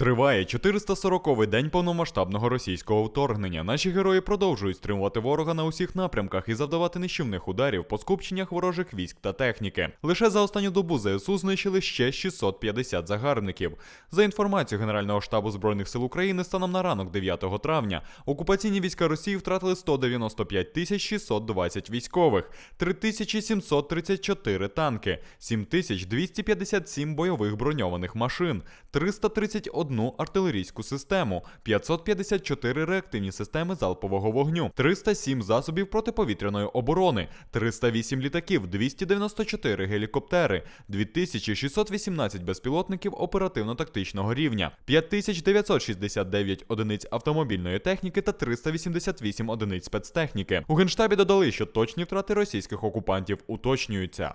Триває 440-й день повномасштабного російського вторгнення. Наші герої продовжують стримувати ворога на усіх напрямках і завдавати нищівних ударів по скупченнях ворожих військ та техніки. Лише за останню добу ЗСУ знищили ще 650 загарбників. За інформацією Генерального штабу збройних сил України, станом на ранок 9 травня окупаційні війська Росії втратили 195 тисяч 620 військових, 3734 танки, 7257 бойових броньованих машин, 331 артилерійську систему, 554 реактивні системи залпового вогню, 307 засобів протиповітряної оборони, 308 літаків, 294 гелікоптери, 2618 безпілотників оперативно-тактичного рівня, 5969 одиниць автомобільної техніки та 388 одиниць спецтехніки. У генштабі додали, що точні втрати російських окупантів уточнюються.